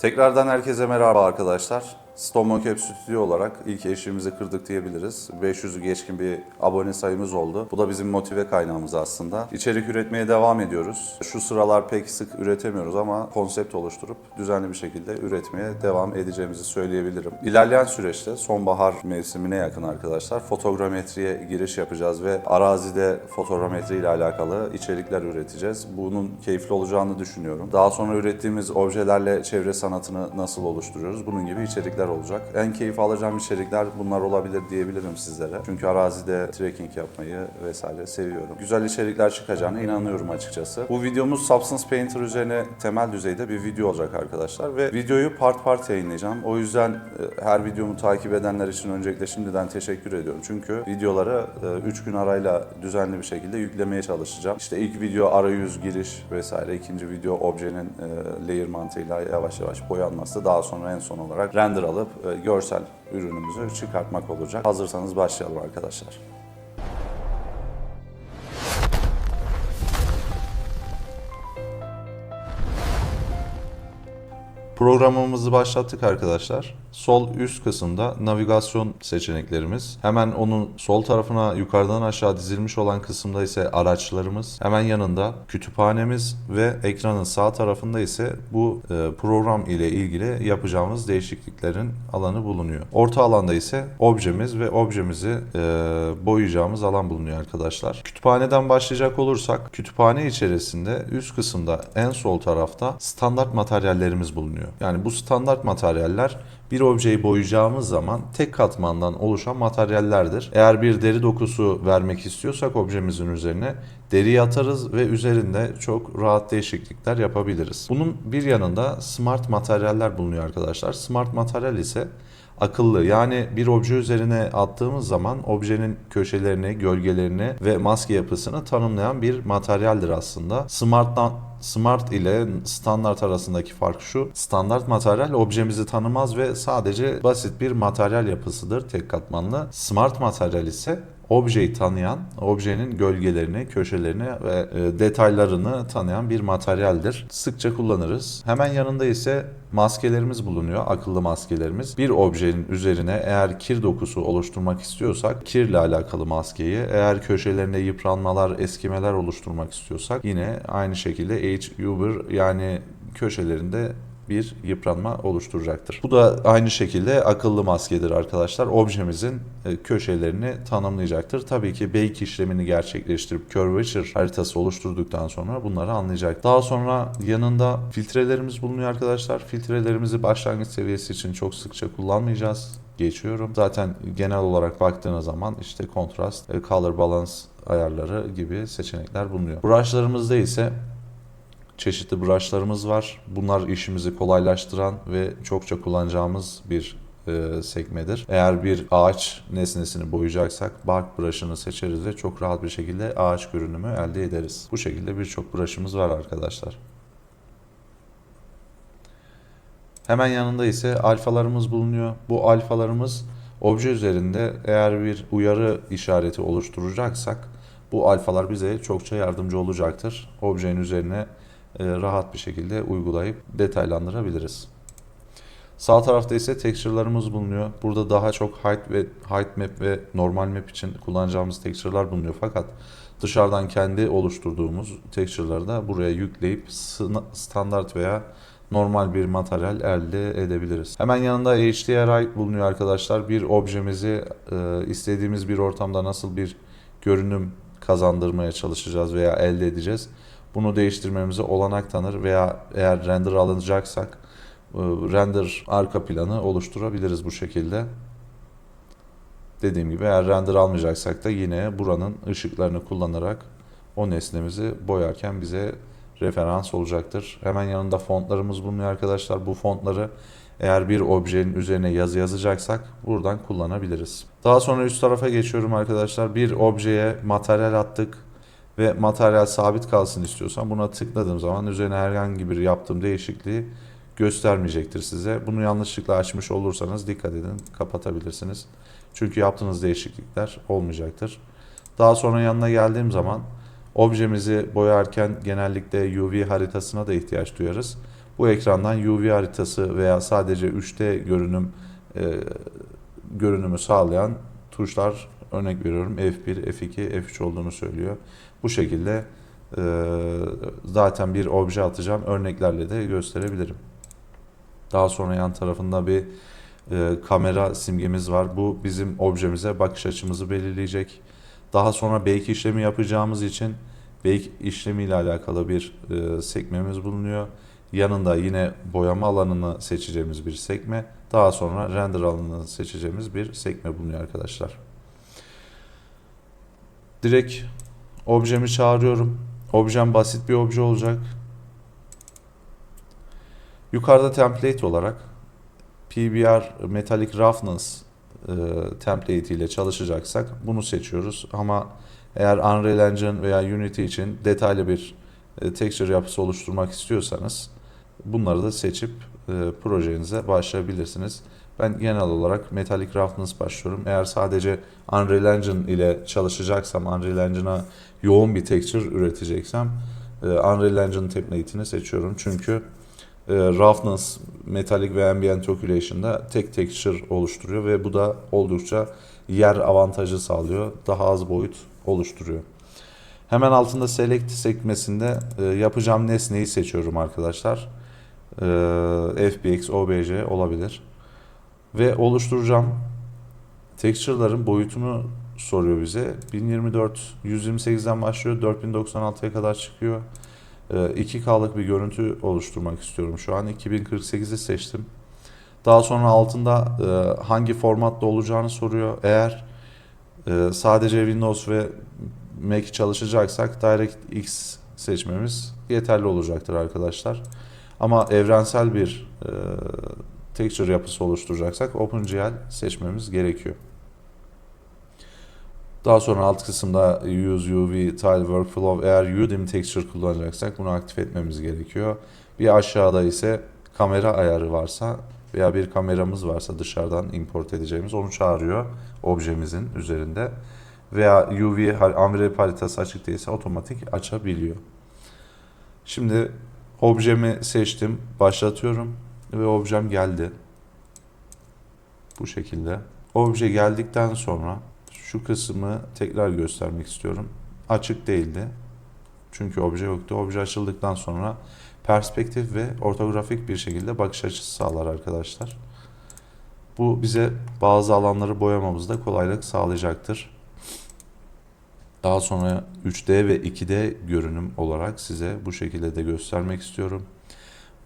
Tekrardan herkese merhaba arkadaşlar. Stomocap Stüdyo olarak ilk eşiğimizi kırdık diyebiliriz. 500'ü geçkin bir abone sayımız oldu. Bu da bizim motive kaynağımız aslında. İçerik üretmeye devam ediyoruz. Şu sıralar pek sık üretemiyoruz ama konsept oluşturup düzenli bir şekilde üretmeye devam edeceğimizi söyleyebilirim. İlerleyen süreçte sonbahar mevsimine yakın arkadaşlar fotogrametriye giriş yapacağız ve arazide fotogrametri ile alakalı içerikler üreteceğiz. Bunun keyifli olacağını düşünüyorum. Daha sonra ürettiğimiz objelerle çevre sanatını nasıl oluşturuyoruz? Bunun gibi içerikler olacak. En keyif alacağım içerikler bunlar olabilir diyebilirim sizlere. Çünkü arazide trekking yapmayı vesaire seviyorum. Güzel içerikler çıkacağına inanıyorum açıkçası. Bu videomuz Substance Painter üzerine temel düzeyde bir video olacak arkadaşlar ve videoyu part part yayınlayacağım. O yüzden e, her videomu takip edenler için öncelikle şimdiden teşekkür ediyorum. Çünkü videoları 3 gün arayla düzenli bir şekilde yüklemeye çalışacağım. İşte ilk video arayüz, giriş vesaire. ikinci video objenin e, layer mantığıyla yavaş yavaş boyanması. Daha sonra en son olarak render alıp e, görsel ürünümüzü çıkartmak olacak. Hazırsanız başlayalım arkadaşlar. Programımızı başlattık arkadaşlar. Sol üst kısımda navigasyon seçeneklerimiz. Hemen onun sol tarafına yukarıdan aşağı dizilmiş olan kısımda ise araçlarımız. Hemen yanında kütüphanemiz ve ekranın sağ tarafında ise bu e, program ile ilgili yapacağımız değişikliklerin alanı bulunuyor. Orta alanda ise objemiz ve objemizi e, boyayacağımız alan bulunuyor arkadaşlar. Kütüphaneden başlayacak olursak kütüphane içerisinde üst kısımda en sol tarafta standart materyallerimiz bulunuyor. Yani bu standart materyaller bir objeyi boyayacağımız zaman tek katmandan oluşan materyallerdir. Eğer bir deri dokusu vermek istiyorsak objemizin üzerine deriyi atarız ve üzerinde çok rahat değişiklikler yapabiliriz. Bunun bir yanında smart materyaller bulunuyor arkadaşlar. Smart materyal ise akıllı. Yani bir obje üzerine attığımız zaman objenin köşelerini, gölgelerini ve maske yapısını tanımlayan bir materyaldir aslında. Smart'tan Smart ile standart arasındaki fark şu. Standart materyal objemizi tanımaz ve sadece basit bir materyal yapısıdır tek katmanlı. Smart materyal ise objeyi tanıyan, objenin gölgelerini, köşelerini ve e, detaylarını tanıyan bir materyaldir. Sıkça kullanırız. Hemen yanında ise maskelerimiz bulunuyor, akıllı maskelerimiz. Bir objenin üzerine eğer kir dokusu oluşturmak istiyorsak kirle alakalı maskeyi, eğer köşelerinde yıpranmalar, eskimeler oluşturmak istiyorsak yine aynı şekilde H-Uber yani köşelerinde bir yıpranma oluşturacaktır. Bu da aynı şekilde akıllı maskedir arkadaşlar. Objemizin e, köşelerini tanımlayacaktır. Tabii ki bake işlemini gerçekleştirip curvature haritası oluşturduktan sonra bunları anlayacak. Daha sonra yanında filtrelerimiz bulunuyor arkadaşlar. Filtrelerimizi başlangıç seviyesi için çok sıkça kullanmayacağız geçiyorum. Zaten genel olarak baktığınız zaman işte kontrast, e, color balance ayarları gibi seçenekler bulunuyor. Brushlarımızda ise çeşitli brushlarımız var. Bunlar işimizi kolaylaştıran ve çokça kullanacağımız bir e, sekmedir. Eğer bir ağaç nesnesini boyayacaksak bark brush'ını seçeriz ve çok rahat bir şekilde ağaç görünümü elde ederiz. Bu şekilde birçok brush'ımız var arkadaşlar. Hemen yanında ise alfalarımız bulunuyor. Bu alfalarımız obje üzerinde eğer bir uyarı işareti oluşturacaksak bu alfalar bize çokça yardımcı olacaktır. Objenin üzerine rahat bir şekilde uygulayıp detaylandırabiliriz. Sağ tarafta ise texture'larımız bulunuyor. Burada daha çok height ve height map ve normal map için kullanacağımız texture'lar bulunuyor. Fakat dışarıdan kendi oluşturduğumuz texture'ları da buraya yükleyip standart veya normal bir materyal elde edebiliriz. Hemen yanında HDRI bulunuyor arkadaşlar. Bir objemizi e, istediğimiz bir ortamda nasıl bir görünüm kazandırmaya çalışacağız veya elde edeceğiz. Bunu değiştirmemize olanak tanır veya eğer render alınacaksak e, render arka planı oluşturabiliriz bu şekilde. Dediğim gibi eğer render almayacaksak da yine buranın ışıklarını kullanarak o nesnemizi boyarken bize referans olacaktır. Hemen yanında fontlarımız bulunuyor arkadaşlar. Bu fontları eğer bir objenin üzerine yazı yazacaksak buradan kullanabiliriz. Daha sonra üst tarafa geçiyorum arkadaşlar. Bir objeye materyal attık ve materyal sabit kalsın istiyorsam buna tıkladığım zaman üzerine herhangi bir yaptığım değişikliği göstermeyecektir size. Bunu yanlışlıkla açmış olursanız dikkat edin kapatabilirsiniz. Çünkü yaptığınız değişiklikler olmayacaktır. Daha sonra yanına geldiğim zaman objemizi boyarken genellikle UV haritasına da ihtiyaç duyarız. Bu ekrandan UV haritası veya sadece 3D görünüm e, görünümü sağlayan tuşlar örnek veriyorum F1, F2, F3 olduğunu söylüyor. Bu şekilde e, zaten bir obje atacağım örneklerle de gösterebilirim. Daha sonra yan tarafında bir e, kamera simgemiz var. Bu bizim objemize bakış açımızı belirleyecek. Daha sonra bake işlemi yapacağımız için bake işlemi ile alakalı bir e, sekmemiz bulunuyor. Yanında yine boyama alanını seçeceğimiz bir sekme. Daha sonra render alanını seçeceğimiz bir sekme bulunuyor arkadaşlar. Direkt objemi çağırıyorum. Objem basit bir obje olacak. Yukarıda template olarak PBR Metallic Roughness e, template ile çalışacaksak bunu seçiyoruz. Ama eğer Unreal Engine veya Unity için detaylı bir e, texture yapısı oluşturmak istiyorsanız bunları da seçip e, projenize başlayabilirsiniz. Ben genel olarak Metallic Roughness başlıyorum. Eğer sadece Unreal Engine ile çalışacaksam, Unreal Engine'a yoğun bir texture üreteceksem e, Unreal Engine template'ini seçiyorum. Çünkü e, roughness, metallic ve ambient occlusion'da tek texture oluşturuyor ve bu da oldukça yer avantajı sağlıyor. Daha az boyut oluşturuyor. Hemen altında select sekmesinde e, yapacağım nesneyi seçiyorum arkadaşlar. FBX, OBJ olabilir. Ve oluşturacağım texture'ların boyutunu soruyor bize. 1024 128'den başlıyor 4096'ya kadar çıkıyor. 2K'lık bir görüntü oluşturmak istiyorum şu an. 2048'i seçtim. Daha sonra altında e, hangi formatta olacağını soruyor. Eğer e, sadece Windows ve Mac çalışacaksak DirectX seçmemiz yeterli olacaktır arkadaşlar. Ama evrensel bir e, texture yapısı oluşturacaksak OpenGL seçmemiz gerekiyor. Daha sonra alt kısımda Use UV Tile Workflow eğer Udemy Texture kullanacaksak bunu aktif etmemiz gerekiyor. Bir aşağıda ise kamera ayarı varsa veya bir kameramız varsa dışarıdan import edeceğimiz onu çağırıyor objemizin üzerinde. Veya UV Unwrap haritası açık değilse otomatik açabiliyor. Şimdi objemi seçtim, başlatıyorum ve objem geldi. Bu şekilde. Obje geldikten sonra şu kısmı tekrar göstermek istiyorum. Açık değildi. Çünkü obje yoktu. Obje açıldıktan sonra perspektif ve ortografik bir şekilde bakış açısı sağlar arkadaşlar. Bu bize bazı alanları boyamamızda kolaylık sağlayacaktır. Daha sonra 3D ve 2D görünüm olarak size bu şekilde de göstermek istiyorum.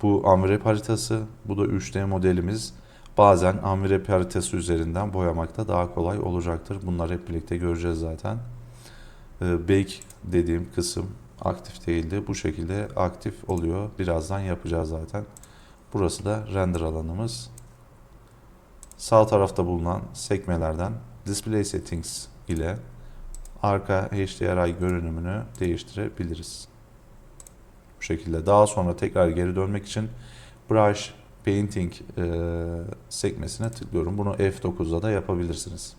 Bu Unwrap haritası, bu da 3D modelimiz bazen Unwrap haritası üzerinden boyamakta daha kolay olacaktır. Bunları hep birlikte göreceğiz zaten. Ee, Bake dediğim kısım aktif değildi. Bu şekilde aktif oluyor. Birazdan yapacağız zaten. Burası da render alanımız. Sağ tarafta bulunan sekmelerden Display Settings ile arka HDRI görünümünü değiştirebiliriz. Şekilde. Daha sonra tekrar geri dönmek için Brush Painting e, sekmesine tıklıyorum. Bunu F9'da da yapabilirsiniz.